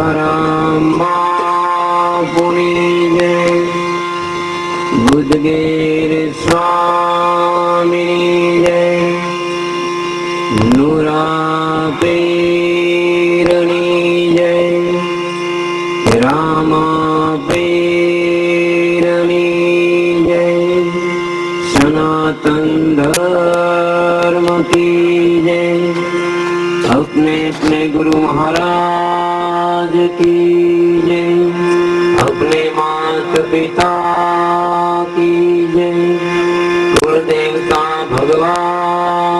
પરમાપુની જય બુદ્ધગીર સ્વામિની જય નુરાપીરની જય રામાપીરની જય સનાતન ધર્મકી कृष्ण गुरु महाराज की जय। अपने मात पिता की जय। गुरुदेवता भगवान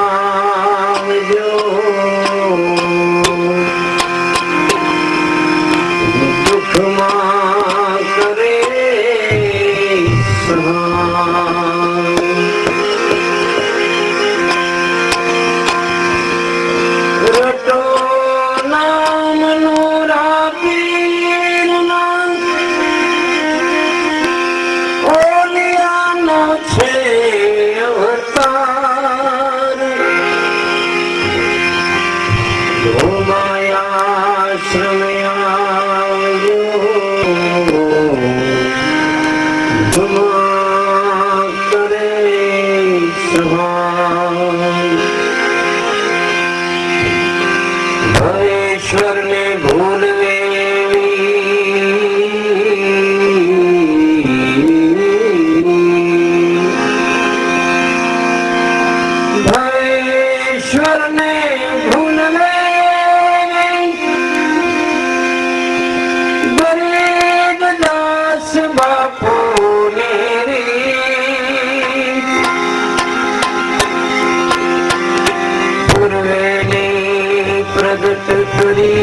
Shubha to the